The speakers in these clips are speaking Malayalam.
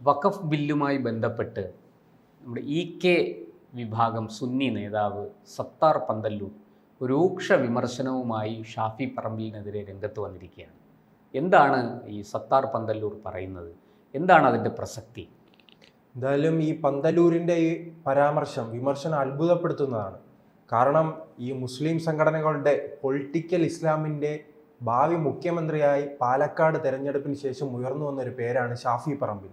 വഖഫ് ബില്ലുമായി ബന്ധപ്പെട്ട് നമ്മുടെ ഇ കെ വിഭാഗം സുന്നി നേതാവ് സത്താർ പന്തല്ലൂർ രൂക്ഷ വിമർശനവുമായി ഷാഫി പറമ്പിലിനെതിരെ രംഗത്ത് വന്നിരിക്കുകയാണ്. എന്താണ് ഈ സത്താർ പന്തല്ലൂർ പറയുന്നത്? എന്താണ് അതിന്റെ പ്രസക്തി? എന്തായാലും ഈ പന്തലൂരിന്റെ ഈ പരാമർശം വിമർശനം അത്ഭുതപ്പെടുത്തുന്നതാണ്. കാരണം ഈ മുസ്ലിം സംഘടനകളുടെ പൊളിറ്റിക്കൽ ഇസ്ലാമിന്റെ ഭാവി മുഖ്യമന്ത്രിയായി പാലക്കാട് തെരഞ്ഞെടുപ്പിന് ശേഷം ഉയർന്നു വന്ന ഒരു പേരാണ് ഷാഫി പറമ്പിൽ.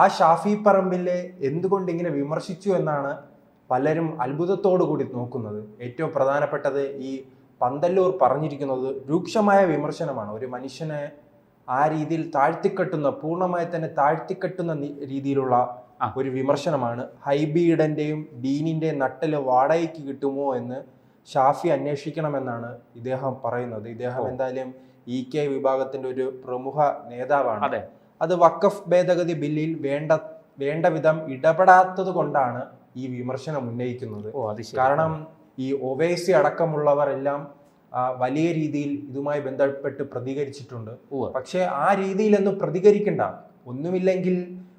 ആ ഷാഫി പറമ്പിലെ എന്തുകൊണ്ട് ഇങ്ങനെ വിമർശിച്ചു എന്നാണ് പലരും അത്ഭുതത്തോടു കൂടി നോക്കുന്നത്. ഏറ്റവും പ്രധാനപ്പെട്ടത് ഈ പന്തല്ലൂർ പറഞ്ഞിരിക്കുന്നത് രൂക്ഷമായ വിമർശനമാണ്. ഒരു മനുഷ്യനെ ആ രീതിയിൽ താഴ്ത്തിക്കെട്ടുന്ന പൂർണമായി തന്നെ താഴ്ത്തിക്കെട്ടുന്ന രീതിയിലുള്ള ഒരു വിമർശനമാണ് ഹൈബീഡന്റെയും ഡീനിന്റെയും നട്ടൽ വാടകയ്ക്ക് കിട്ടുമോ എന്ന് ഷാഫി അന്വേഷിക്കണമെന്നാണ് ഇദ്ദേഹം പറയുന്നത്. ഇദ്ദേഹം എന്തായാലും ഇ കെ വിഭാഗത്തിന്റെ ഒരു പ്രമുഖ നേതാവാണ്. അതെ. വഖഫ് ഭേദഗതി ബില്ലിൽ വേണ്ട വേണ്ട വിധം ഇടപെടാത്തത് കൊണ്ടാണ് ഈ വിമർശനം ഉന്നയിക്കുന്നത്. കാരണം ഈ ഒവേസി അടക്കമുള്ളവർ എല്ലാം വലിയ രീതിയിൽ ഇതുമായി ബന്ധപ്പെട്ട് പ്രതികരിച്ചിട്ടുണ്ട്. പക്ഷേ ആ രീതിയിലൊന്നും പ്രതികരിക്കണ്ട. ഒന്നുമില്ലെങ്കിൽ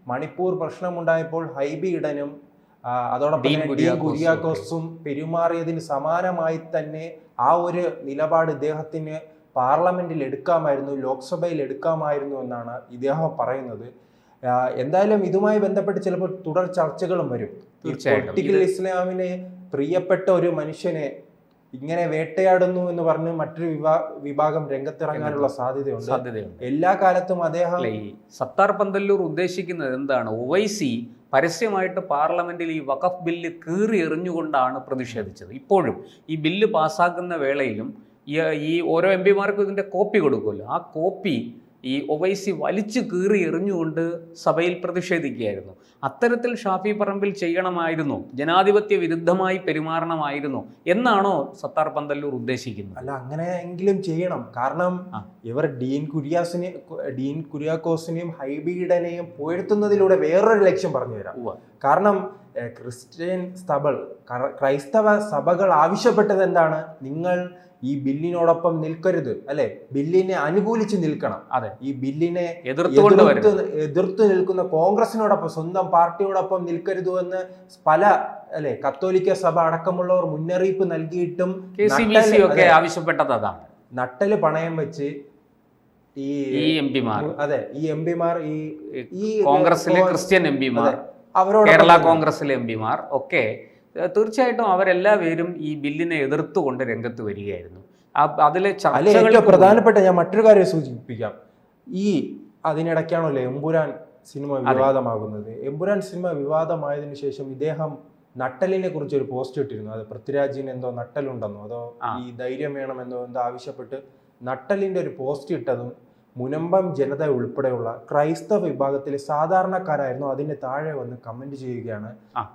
മണിപ്പൂർ പ്രശ്നമുണ്ടായപ്പോൾ ഹൈബി ഇടനും അതോടൊപ്പം കുര്യാക്കോസും പെരുമാറിയതിന് സമാനമായി തന്നെ ആ ഒരു നിലപാട് ഇദ്ദേഹത്തിന് പാർലമെന്റിൽ എടുക്കാമായിരുന്നു ലോക്സഭയിൽ എടുക്കാമായിരുന്നു എന്നാണ് ഇദ്ദേഹം പറയുന്നത്. എന്തായാലും ഇതുമായി ബന്ധപ്പെട്ട് ചിലപ്പോൾ തുടർ ചർച്ചകളും വരും. പൊളിറ്റിക്കൽ ഇസ്ലാമിനെ പ്രിയപ്പെട്ട ഒരു മനുഷ്യനെ ഇങ്ങനെ വേട്ടയാടുന്നു എന്ന് പറഞ്ഞ് മറ്റൊരു വിഭാ വിഭാഗം രംഗത്തിറങ്ങാനുള്ള സാധ്യതയുണ്ട്. എല്ലാ കാലത്തും അദ്ദേഹം സത്താർ പന്തല്ലൂർ ഉദ്ദേശിക്കുന്നത് എന്താണ്? ഒവൈസി പരസ്യമായിട്ട് പാർലമെന്റിൽ ഈ വഖഫ് ബില്ല് കീറി എറിഞ്ഞുകൊണ്ടാണ് പ്രതിഷേധിച്ചത്. ഇപ്പോഴും ഈ ബില്ല് പാസ്സാക്കുന്ന വേളയിലും ഈ ഓരോ എം പിമാർക്കും ഇതിന്റെ കോപ്പി കൊടുക്കുമല്ലോ. ആ കോപ്പി ഈ ഒവൈസി വലിച്ചു കീറി എറിഞ്ഞുകൊണ്ട് സഭയിൽ പ്രതിഷേധിക്കുകയായിരുന്നു. അത്തരത്തിൽ ഷാഫി പറമ്പിൽ ചെയ്യണമായിരുന്നു. ജനാധിപത്യ വിരുദ്ധമായി പെരുമാറണമായിരുന്നു എന്നാണോ സത്താർ പന്തല്ലൂർ ഉദ്ദേശിക്കുന്നത്? അല്ല അങ്ങനെയെങ്കിലും ചെയ്യണം. കാരണം. ഇവർ ഡീൻ കുര്യാസിനെ ഡീൻ കുര്യാക്കോസിനെയും ഹൈബീഡനെയും പുകഴ്ത്തുന്നതിലൂടെ വേറൊരു ലക്ഷ്യം പറഞ്ഞു തരാം. കാരണം ക്രിസ്ത്യൻ സഭകൾ ക്രൈസ്തവ സഭകൾ ആവശ്യപ്പെട്ടത് എന്താണ്? നിങ്ങൾ ഈ ബില്ലിനോടൊപ്പം നിൽക്കരുത് അല്ലെ? ബില്ലിനെ അനുകൂലിച്ച് നിൽക്കണം. അതെ. ഈ ബില്ലിനെ എതിർത്ത് എതിർത്തു നിൽക്കുന്ന കോൺഗ്രസിനോടൊപ്പം സ്വന്തം പാർട്ടിയോടൊപ്പം നിൽക്കരുത് എന്ന് പല അല്ലെ? കത്തോലിക്ക സഭ അടക്കമുള്ളവർ മുന്നറിയിപ്പ് നൽകിയിട്ടും. ആവശ്യപ്പെട്ടത് അതാണ്. നട്ടൽ പണയം വെച്ച് ഈ എം പിമാർ. അതെ ഈ എം പിമാർ ഈ ഈ കോൺഗ്രസിലെ ക്രിസ്ത്യൻ എം പിമാർ. അതെ. അവരോടൊപ്പം കേരള. കോൺഗ്രസിലെ എം പിമാർ. ഒക്കെ തീർച്ചയായിട്ടും അവരെല്ലാവരും ഈ ബില്ലിനെ എതിർത്തുകൊണ്ട് രംഗത്ത് വരികയായിരുന്നു. ആ- അതിലെ ചർച്ചകൾ പ്രധാനപ്പെട്ട ഞാൻ മറ്റൊരു കാര്യം സൂചിപ്പിക്കാം. ഈ അതിനിടയ്ക്കാണല്ലോ എമ്പുരാൻ സിനിമ വിവാദമാകുന്നത്. എമ്പുരാൻ സിനിമ വിവാദമായതിനു ശേഷം ഇദ്ദേഹം നട്ടലിനെ കുറിച്ച് ഒരു പോസ്റ്റ് ഇട്ടിരുന്നു. അത് പൃഥ്വിരാജിന് എന്തോ നട്ടലുണ്ടെന്നോ അതോ ഈ ധൈര്യം വേണമെന്നോ എന്തോ ആവശ്യപ്പെട്ട് നട്ടലിന്റെ ഒരു പോസ്റ്റ് ഇട്ടതും മുനമ്പം ജനത ഉൾപ്പെടെയുള്ള ക്രൈസ്തവ വിഭാഗത്തിലെ സാധാരണക്കാരായിരുന്നു അതിന് താഴെ വന്ന് കമന്റ് ചെയ്യുകയാണ്.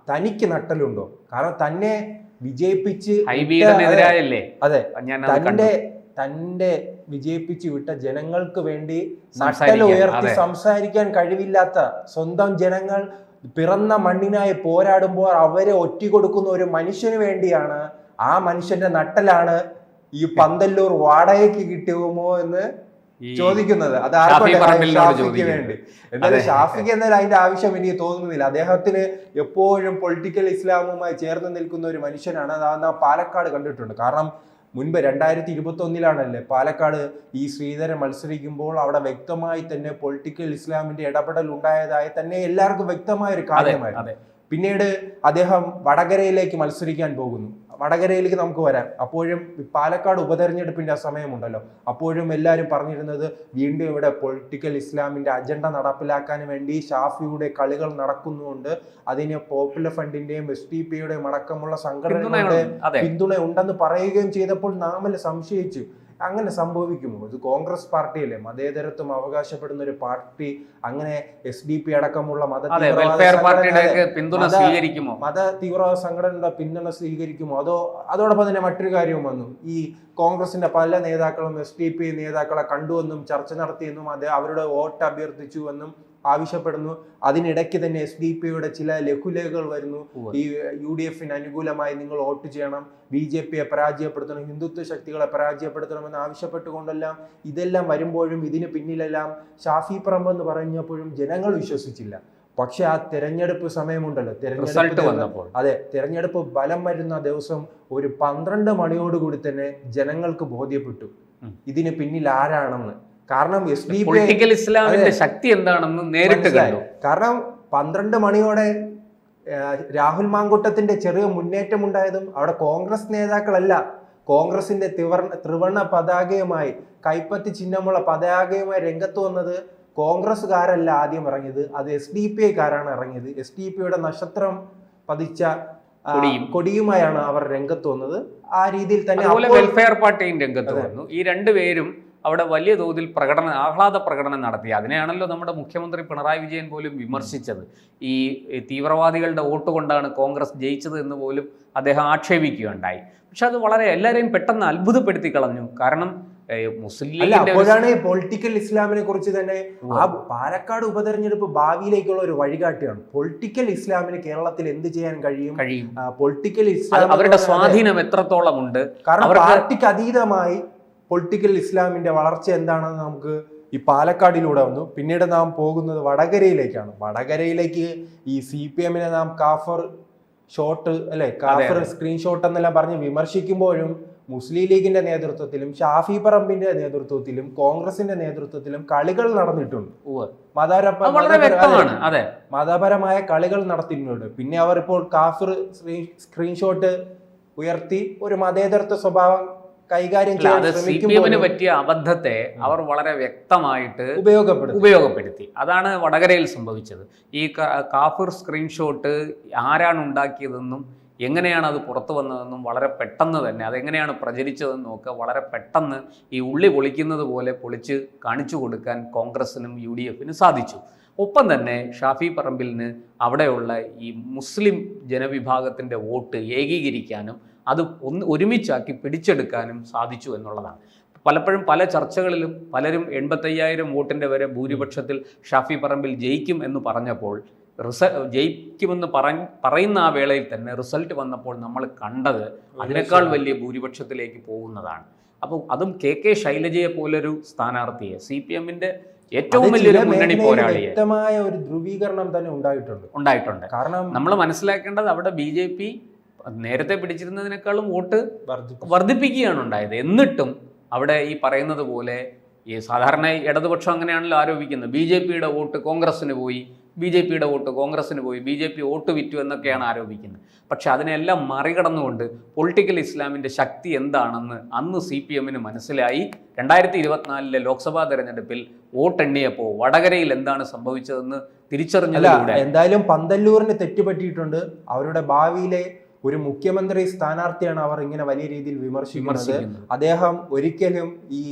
തനിക്ക് നട്ടലുണ്ടോ കാരണം തന്നെ വിജയിപ്പിച്ച് അതെ. തന്റെ തന്റെ വിജയിപ്പിച്ച് വിട്ട ജനങ്ങൾക്ക് വേണ്ടി നട്ടൽ ഉയർത്തി സംസാരിക്കാൻ കഴിവില്ലാത്ത സ്വന്തം ജനങ്ങൾ പിറന്ന മണ്ണിനായി പോരാടുമ്പോൾ അവരെ ഒറ്റിക്കൊടുക്കുന്ന ഒരു മനുഷ്യന് വേണ്ടിയാണ് ആ മനുഷ്യന്റെ നട്ടലാണ് ഈ പന്തല്ലൂർ വാടകയ്ക്ക് കിട്ടുമോ എന്ന് ചോദിക്കുന്നത്. അത് ഷാഫിക്ക് വേണ്ടി. എന്നാലും. ഷാഫിക്ക് എന്നാൽ അതിന്റെ ആവശ്യം എനിക്ക് തോന്നുന്നില്ല. അദ്ദേഹത്തിന് എപ്പോഴും പൊളിറ്റിക്കൽ ഇസ്ലാമുമായി ചേർന്ന് നിൽക്കുന്ന ഒരു മനുഷ്യനാണ്. അത് ആ പാലക്കാട് കണ്ടിട്ടുണ്ട്. കാരണം മുൻപ് രണ്ടായിരത്തി ഇരുപത്തി ഒന്നിലാണല്ലേ പാലക്കാട് ഈ ശ്രീധരൻ മത്സരിക്കുമ്പോൾ അവിടെ വ്യക്തമായി തന്നെ പൊളിറ്റിക്കൽ ഇസ്ലാമിന്റെ ഇടപെടൽ ഉണ്ടായതായി തന്നെ എല്ലാവർക്കും വ്യക്തമായ ഒരു കാര്യമായിരുന്നു. പിന്നീട് അദ്ദേഹം വടകരയിലേക്ക് മത്സരിക്കാൻ പോകുന്നു. വടകരയിലേക്ക് നമുക്ക് വരാം. അപ്പോഴും പാലക്കാട് ഉപതെരഞ്ഞെടുപ്പിന്റെ ആ സമയമുണ്ടല്ലോ. അപ്പോഴും എല്ലാവരും പറഞ്ഞിരുന്നത് വീണ്ടും ഇവിടെ പൊളിറ്റിക്കൽ ഇസ്ലാമിന്റെ അജണ്ട നടപ്പിലാക്കാൻ വേണ്ടി ഷാഫിയുടെ കളികൾ നടക്കുന്നുണ്ട്. അതിന് പോപ്പുലർ ഫണ്ടിന്റെയും എസ് ഡി പിയുടെയും അടക്കമുള്ള സംഘടനകളുടെ പിന്തുണ ഉണ്ടെന്ന് പറയുകയും ചെയ്തപ്പോൾ നാമൽ സംശയിച്ചു. അങ്ങനെ സംഭവിക്കുമോ? ഇത് കോൺഗ്രസ് പാർട്ടിയല്ലേ? മതേതരത്വം അവകാശപ്പെടുന്ന ഒരു പാർട്ടി അങ്ങനെ എസ് ഡി പി അടക്കമുള്ള മത പിന്തുണ സ്വീകരിക്കുമോ? മത തീവ്രവാദ സംഘടനയുടെ പിന്തുണ സ്വീകരിക്കുമോ? അതോ അതോടൊപ്പം തന്നെ മറ്റൊരു കാര്യവും വന്നു. ഈ കോൺഗ്രസിന്റെ പല നേതാക്കളും എസ് ഡി പി നേതാക്കളെ കണ്ടുവെന്നും ചർച്ച നടത്തിയെന്നും അത് അവരുടെ വോട്ട് അഭ്യർത്ഥിച്ചു എന്നും ആവശ്യപ്പെടുന്നു. അതിനിടയ്ക്ക് തന്നെ എസ് ഡി പിയുടെ ചില ലഘുലേഖകൾ വരുന്നു. ഈ യു ഡി എഫിന് അനുകൂലമായി നിങ്ങൾ വോട്ട് ചെയ്യണം ബി ജെ പിയെ പരാജയപ്പെടുത്തണം ഹിന്ദുത്വ ശക്തികളെ പരാജയപ്പെടുത്തണമെന്ന് ആവശ്യപ്പെട്ടുകൊണ്ടെല്ലാം ഇതെല്ലാം വരുമ്പോഴും ഇതിന് പിന്നിലെല്ലാം ഷാഫി പറമ്പ് എന്ന് പറഞ്ഞപ്പോഴും ജനങ്ങൾ വിശ്വസിച്ചില്ല. പക്ഷെ ആ തിരഞ്ഞെടുപ്പ് സമയമുണ്ടല്ലോ. തിരഞ്ഞെടുപ്പ് വന്നപ്പോൾ. അതെ തിരഞ്ഞെടുപ്പ് ബലം വരുന്ന ദിവസം ഒരു പന്ത്രണ്ട് മണിയോടുകൂടി തന്നെ ജനങ്ങൾക്ക് ബോധ്യപ്പെട്ടു. ഇതിന് പിന്നിൽ ആരാണെന്ന്. കാരണം എസ് ഡി പി ഇസ്ലാമിന്റെ ശക്തി എന്താണെന്ന് നേരിട്ട് കണ്ടു. കാരണം പന്ത്രണ്ട് മണിയോടെ രാഹുൽ മാങ്കുട്ടത്തിന്റെ ചെറിയ മുന്നേറ്റം ഉണ്ടായതും അവിടെ കോൺഗ്രസ് നേതാക്കളല്ല. കോൺഗ്രസിന്റെ ത്രിവർണ ത്രിവർണ പതാകയുമായി കൈപ്പത്തി ചിഹ്നമുള്ള പതാകയുമായി രംഗത്ത് വന്നത് കോൺഗ്രസ്സുകാരല്ല ആദ്യം ഇറങ്ങിയത്. അത് എസ് ഡി പി ഐക്കാരാണ് ഇറങ്ങിയത്. എസ് ഡി പിയുടെ നക്ഷത്രം പതിച്ച കൊടിയുമായാണ് അവർ രംഗത്ത് വന്നത്. ആ രീതിയിൽ തന്നെ വെൽഫെയർ പാർട്ടിയും രംഗത്ത് വന്നു. ഈ രണ്ടുപേരും അവിടെ വലിയ തോതിൽ പ്രകടനം ആഹ്ലാദ പ്രകടനം നടത്തി. അതിനെയാണല്ലോ നമ്മുടെ മുഖ്യമന്ത്രി പിണറായി വിജയൻ പോലും വിമർശിച്ചത്. ഈ തീവ്രവാദികളുടെ വോട്ട് കൊണ്ടാണ് കോൺഗ്രസ് ജയിച്ചത് എന്ന് പോലും അദ്ദേഹം ആക്ഷേപിക്കുകയുണ്ടായി. പക്ഷെ അത് വളരെ എല്ലാവരെയും പെട്ടെന്ന് അത്ഭുതപ്പെടുത്തി കളഞ്ഞു. കാരണം മുസ്ലിം അല്ല അപ്പോഴാണ് പൊളിറ്റിക്കൽ ഇസ്ലാമിനെ കുറിച്ച് തന്നെ ആ പാലക്കാട് ഉപതെരഞ്ഞെടുപ്പ് ഭാവിയിലേക്കുള്ള ഒരു വഴികാട്ടിയാണ്. പൊളിറ്റിക്കൽ ഇസ്ലാമിന് കേരളത്തിൽ എന്ത് ചെയ്യാൻ കഴിയും? കഴിയും. പൊളിറ്റിക്കൽ ഇസ്ലാം അവരുടെ സ്വാധീനം എത്രത്തോളം ഉണ്ട്? കാരണം പാർട്ടിക്ക് അതീതമായി പൊളിറ്റിക്കൽ ഇസ്ലാമിന്റെ വളർച്ച എന്താണെന്ന് നമുക്ക് ഈ പാലക്കാടിലൂടെ വന്നു. പിന്നീട് നാം പോകുന്നത് വടകരയിലേക്കാണ്. വടകരയിലേക്ക് ഈ സി പി എമ്മിനെ നാം കാഫർ ഷോട്ട് അല്ലെ കാഫർ സ്ക്രീൻഷോട്ട് എന്നെല്ലാം പറഞ്ഞ് വിമർശിക്കുമ്പോഴും മുസ്ലിം ലീഗിന്റെ നേതൃത്വത്തിലും ഷാഫി പറമ്പിന്റെ നേതൃത്വത്തിലും കോൺഗ്രസിന്റെ നേതൃത്വത്തിലും കളികൾ നടന്നിട്ടുണ്ട്. അതെ മതപരമായ കളികൾ നടത്തിയിട്ടുണ്ട്. പിന്നെ അവർ ഇപ്പോൾ കാഫിർ സ്ക്രീൻഷോട്ട് ഉയർത്തി ഒരു മതേതരത്വ സ്വഭാവം കൈകാര്യം ചെയ്യാൻ പറ്റിയ അബദ്ധത്തെ അവർ വളരെ വ്യക്തമായിട്ട് ഉപയോഗപ്പെടുത്തി. ഉപയോഗപ്പെടുത്തി. അതാണ് വടകരയിൽ സംഭവിച്ചത്. ഈ കാഫിർ സ്ക്രീൻഷോട്ട് ആരാണ് ഉണ്ടാക്കിയതെന്നും എങ്ങനെയാണ് അത് പുറത്തു വന്നതെന്നും വളരെ പെട്ടെന്ന് തന്നെ അതെങ്ങനെയാണ് പ്രചരിച്ചതെന്നും നോക്കുക വളരെ പെട്ടെന്ന് ഈ ഉള്ളി പൊളിക്കുന്നത് പോലെ പൊളിച്ച് കാണിച്ചു കൊടുക്കാൻ കോൺഗ്രസിനും യു ഡി എഫിനും സാധിച്ചു. ഒപ്പം തന്നെ ഷാഫി പറമ്പിലിന് അവിടെയുള്ള ഈ മുസ്ലിം ജനവിഭാഗത്തിന്റെ വോട്ട് ഏകീകരിക്കാനും അത് ഒന്ന് ഒരുമിച്ചാക്കി പിടിച്ചെടുക്കാനും സാധിച്ചു എന്നുള്ളതാണ്. പലപ്പോഴും പല ചർച്ചകളിലും പലരും എൺപത്തയ്യായിരം വോട്ടിന്റെ വരെ ഭൂരിപക്ഷത്തിൽ ഷാഫി പറമ്പിൽ ജയിക്കും എന്ന് പറഞ്ഞപ്പോൾ റിസ ജയിക്കുമെന്ന് പറഞ്ഞ് പറയുന്ന ആ വേളയിൽ തന്നെ റിസൾട്ട് വന്നപ്പോൾ നമ്മൾ കണ്ടത് അതിനേക്കാൾ വലിയ ഭൂരിപക്ഷത്തിലേക്ക് പോകുന്നതാണ്. അപ്പോൾ അതും കെ കെ ശൈലജയെ പോലൊരു സ്ഥാനാർത്ഥിയെ സി പി എമ്മിന്റെ ഏറ്റവും വലിയൊരു മുന്നണി പോരാളി പോരാളിയെ വ്യക്തമായ ഒരു ധ്രുവീകരണം തന്നെ ഉണ്ടായിട്ടുണ്ട്. ഉണ്ടായിട്ടുണ്ട്. കാരണം നമ്മൾ മനസ്സിലാക്കേണ്ടത് അവിടെ ബി ജെ പി നേരത്തെ പിടിച്ചിരുന്നതിനേക്കാളും വോട്ട്. വർദ്ധിപ്പിക്കുകയാണ് ഉണ്ടായത്. എന്നിട്ടും അവിടെ ഈ പറയുന്നത് പോലെ ഈ സാധാരണ ഇടതുപക്ഷം അങ്ങനെയാണല്ലോ ആരോപിക്കുന്നത്. ബി ജെ പിയുടെ വോട്ട് കോൺഗ്രസിന് പോയി ബി ജെ പിയുടെ വോട്ട് കോൺഗ്രസ്സിന് പോയി ബി ജെ പി വോട്ട് വിറ്റു എന്നൊക്കെയാണ് ആരോപിക്കുന്നത്. പക്ഷേ അതിനെല്ലാം മറികടന്നുകൊണ്ട് പൊളിറ്റിക്കൽ ഇസ്ലാമിന്റെ ശക്തി എന്താണെന്ന് അന്ന് സി പി എമ്മിന് മനസ്സിലായി. രണ്ടായിരത്തി ഇരുപത്തിനാലിലെ ലോക്സഭാ തെരഞ്ഞെടുപ്പിൽ വോട്ടെണ്ണിയപ്പോൾ വടകരയിൽ എന്താണ് സംഭവിച്ചതെന്ന് അല്ല എന്തായാലും പന്തല്ലൂരിന് തെറ്റുപറ്റിയിട്ടുണ്ട്. അവരുടെ ഭാവിയിലെ ഒരു മുഖ്യമന്ത്രി സ്ഥാനാർത്ഥിയാണ് അവർ ഇങ്ങനെ വലിയ രീതിയിൽ വിമർശിക്കുന്നത്. അദ്ദേഹം ഒരിക്കലും ഈ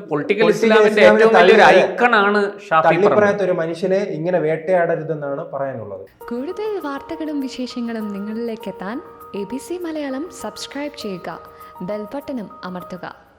പൊളിറ്റിക്കൽ ഇസ്ലാമിന്റെ ഇസ്ലാമിനെ ഏറ്റവും വലിയൊരു ഐക്കണാണ് തള്ളിപ്പറയാത്ത ഒരു മനുഷ്യനെ ഇങ്ങനെ വേട്ടയാടരുതെന്നാണ് പറയാനുള്ളത്. കൂടുതൽ വാർത്തകളും വിശേഷങ്ങളും നിങ്ങളിലേക്ക് എത്താൻ A B C Malayalam subscribe ചെയ്യുക. ബെൽബട്ടനും അമർത്തുക.